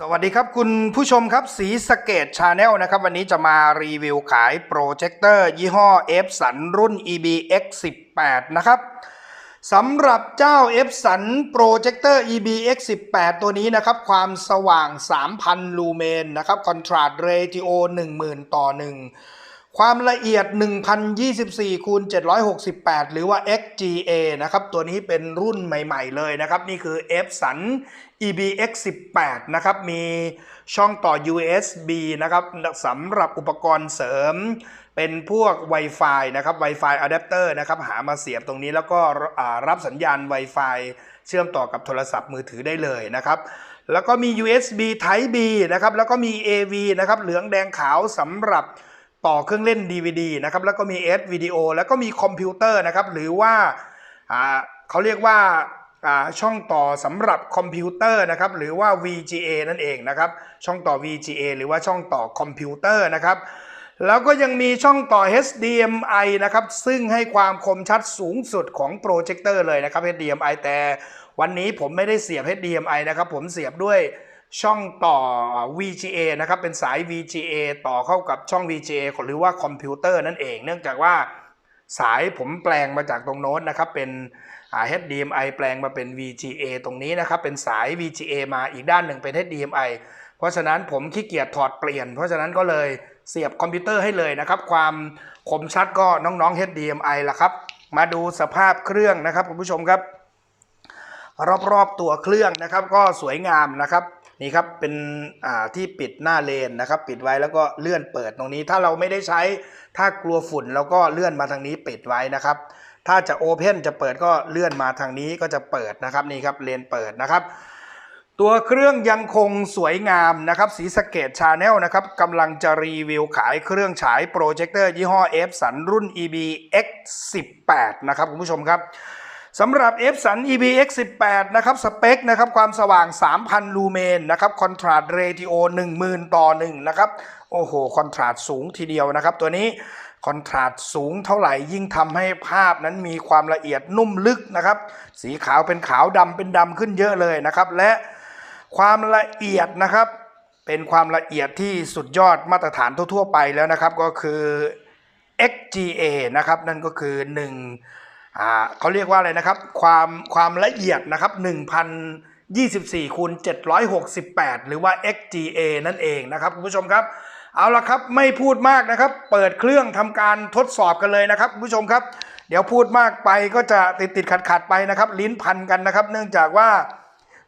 สวัสดีครับคุณผู้ชมครับสีสเกตชาแนลนะครับ วันนี้จะมารีวิวขายโปรเจคเตอร์ ยี่ห้อ F สันรุ่น EBX 18นะครับสำหรับเจ้า F สันโปรเจคเตอร์ EBX 18ตัวนี้นะครับ ความสว่าง 3,000 ลูเมนนะครับคอนทราสต์เรติโอ 10,000 ต่อ 1 ความละเอียด 1024คูณ768 หรือว่า XGA นะครับ ตัวนี้เป็นรุ่นใหม่ ๆ เลยนะครับ นี่คือ F สัน EBX 18นะครับ มีช่องต่อ USB นะครับสำหรับอุปกรณ์เสริม เป็นพวก Wi-Fi นะครับ Wi-Fi adapter นะครับ หามาเสียบตรงนี้แล้วก็รับสัญญาณ Wi-Fi เชื่อมต่อกับโทรศัพท์มือถือได้เลยนะครับแล้วก็มี USB Type B นะครับ แล้วก็มี AV นะครับ เหลืองแดงขาวสำหรับ ต่อเครื่องเล่น DVD นะครับแล้วก็มี S วิดีโอแล้วก็มีคอมพิวเตอร์นะครับหรือว่าเขาเรียกว่าช่องต่อสำหรับคอมพิวเตอร์นะครับหรือว่า VGA นั่นเองนะครับช่องต่อ VGA หรือว่าช่องต่อคอมพิวเตอร์นะครับแล้วก็ยังมีช่องต่อ HDMI นะครับซึ่งให้ความคมชัดสูงสุดของโปรเจคเตอร์เลยนะครับ HDMI แต่วันนี้ผมไม่ได้เสียบ HDMI นะครับผมเสียบด้วย ช่องต่อ VGA นะครับ เป็นสาย VGA ต่อเข้ากับช่อง VGA หรือว่าคอมพิวเตอร์นั่นเอง เนื่องจากว่าสายผมแปลงมาจากตรงโน้นนะครับ เป็น HDMI แปลงมาเป็น VGA ตรงนี้นะครับ เป็นสาย VGA มาอีกด้านหนึ่งเป็น HDMI เพราะฉะนั้นผมขี้เกียจถอดเปลี่ยน เพราะฉะนั้นก็เลยเสียบคอมพิวเตอร์ให้เลยนะครับ ความคมชัดก็น้องๆ HDMI ละครับ มาดูสภาพเครื่องนะครับคุณผู้ชมครับ รอบๆตัวเครื่องนะครับ ก็สวยงามนะครับนี่ครับเป็นที่ปิดหน้าเลนนะครับ ปิดไว้แล้วก็เลื่อนเปิดตรงนี้ ถ้าเราไม่ได้ใช้ถ้ากลัวฝุ่นเราก็เลื่อนมาทางนี้ปิดไว้นะครับ ถ้าจะโอเพนจะเปิดก็เลื่อนมาทางนี้ก็จะเปิดนะครับนี่ครับเลนเปิดนะครับ ตัวเครื่องยังคงสวยงามนะครับสีสเกตชาแนลนะครับกำลังจะรีวิวขายเครื่องฉายโปรเจคเตอร์ยี่ห้อ F สันรุ่น EBX 18 นะครับคุณผู้ชมครับ สำหรับ F สัน EBX 18นะครับ สเปคนะครับ ความสว่าง 3,000 ลูเมนนะครับ คอนทราสต์เรติโอ10,000 ต่อ 1 นะครับ โอ้โห คอนทราสต์สูงทีเดียวนะครับ ตัวนี้คอนทราสต์สูงเท่าไหร่ยิ่งทำให้ภาพนั้นมีความละเอียดนุ่มลึกนะครับ สีขาวเป็นขาวดำเป็นดำขึ้นเยอะเลยนะครับ และความละเอียดนะครับ เป็นความละเอียดที่สุดยอดมาตรฐานทั่วๆไปแล้วนะครับ ก็คือ XGA นะครับ นั่นก็คือ 1 อ่าเขาเรียกว่าอะไรนะครับ ความความละเอียดนะครับ1,024คูณ768 หรือว่า XGA นั่นเองนะครับคุณผู้ชมครับ เอาละครับไม่พูดมากนะครับ เปิดเครื่องทำการทดสอบกันเลยนะครับคุณผู้ชมครับ เดี๋ยวพูดมากไปก็จะติดติดขัดขัดไปนะครับ ลิ้นพันกันนะครับ เนื่องจากว่า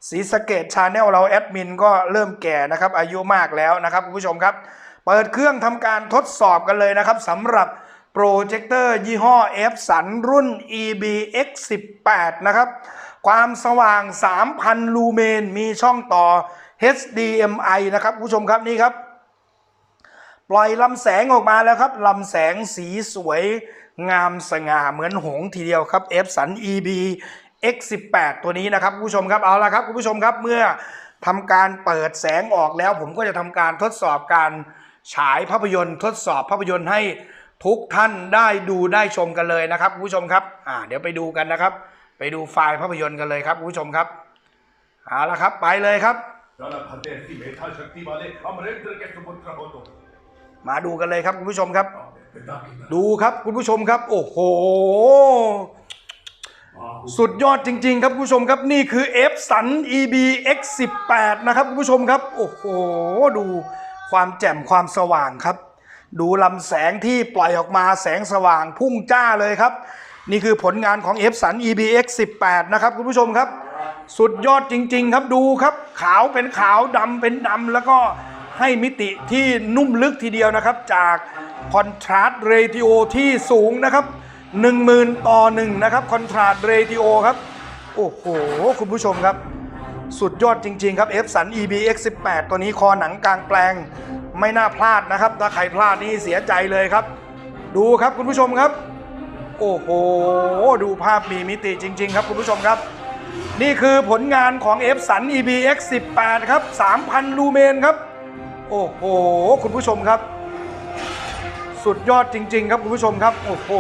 สีสเกตชาแนลเราแอดมินก็เริ่มแก่นะครับอายุมากแล้วนะครับคุณผู้ชมครับ เปิดเครื่องทำการทดสอบกันเลยนะครับสำหรับ โปรเจคเตอร์ยี่ห้อ F สันรุ่น EBX 18นะครับ ความสว่าง 3,000 ลูเมน มีช่องต่อ HDMI นะครับผู้ชมครับนี่ครับ ปล่อยลำแสงออกมาแล้วครับลำแสงสีสวยงามสง่าเหมือนหงส์ทีเดียวครับ F สัน EB X18 ตัวนี้นะครับผู้ชมครับเอาละครับคุณผู้ชมครับเมื่อทำการเปิดแสงออกแล้ว ผมก็จะทำการทดสอบการฉายภาพยนตร์ ทดสอบภาพยนตร์ให้ ทุกท่านได้ดูได้ชมกันเลยนะครับคุณผู้ชมครับอ่าเดี๋ยวไปดูกันนะครับ ไปดูไฟล์ภาพยนตร์กันเลยครับคุณผู้ชมครับเอาละครับไปเลยครับ มาดูกันเลยครับคุณผู้ชมครับ ดูครับคุณผู้ชมครับ โอ้โห สุดยอดจริง ๆ ครับคุณผู้ชมครับนี่คือ F สัน EB X18 นะครับคุณผู้ชมครับ โอ้โห ดูความแจ่มความสว่างครับ ดูลำแสงที่ปล่อยออกมาแสงสว่างพุ่งจ้าเลยครับ นี่คือผลงานของ F สัน EB X 18 นะครับคุณผู้ชมครับ สุดยอดจริง ๆ ครับดูครับ ขาวเป็นขาวดำเป็นดำแล้วก็ให้มิติที่นุ่มลึกทีเดียวนะครับ จากคอนทราสต์เรติโอที่สูงนะครับ 10,000 ต่อหนึ่งนะครับคอนทราสต์เรติโอครับ โอ้โห คุณผู้ชมครับ สุดยอดจริง ๆ ครับ F สัน EBX 18 ตัวนี้คอหนังกลางแปลง ไม่น่าพลาดนะครับ ถ้าใครพลาดนี่เสียใจเลยครับ ดูครับคุณผู้ชมครับ โอ้โห ดูภาพมีมิติจริง ๆ ครับคุณผู้ชมครับ นี่คือผลงานของ F สัน EBX 18ครับ 3,000 ลูเมนครับ โอ้โห คุณผู้ชมครับ สุดยอดจริง ๆ ครับคุณผู้ชมครับ โอ้โห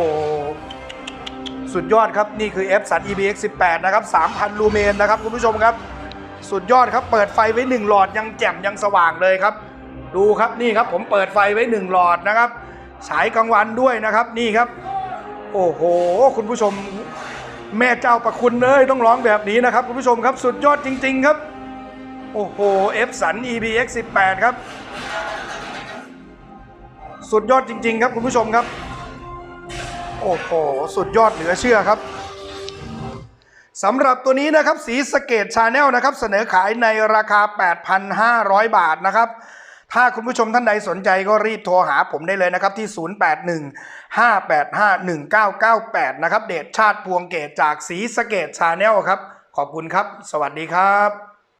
สุดยอดครับ นี่คือ F สัน EBX 18นะครับ 3,000 ลูเมนนะครับคุณผู้ชมครับ สุดยอดครับ เปิดไฟไว้หนึ่งหลอดยังแจ่มยังสว่างเลยครับ ดูครับนี่ครับผมเปิดไฟไว้หนึ่งหลอดนะครับฉายกลางวันด้วยนะครับนี่ครับ โอ้โห คุณผู้ชมแม่เจ้าประคุณเลยต้องร้องแบบนี้นะครับ คุณผู้ชมครับสุดยอดจริง ๆครับ โอ้โห F สัน EBX 18ครับ สุดยอดจริง ๆ ครับคุณผู้ชมครับ โอ้โห สุดยอดเหลือเชื่อครับสำหรับตัวนี้นะครับสีสเกตชาแนลนะครับ เสนอขายในราคา 8,500 บาทนะครับ ถ้าคุณผู้ชมท่านใดสนใจก็รีบโทรหาผมได้เลยนะครับที่ 0815851998 นะครับ เดชชาติพวงเกตจากสีสเกตชาแนลครับ ขอบคุณครับ สวัสดีครับ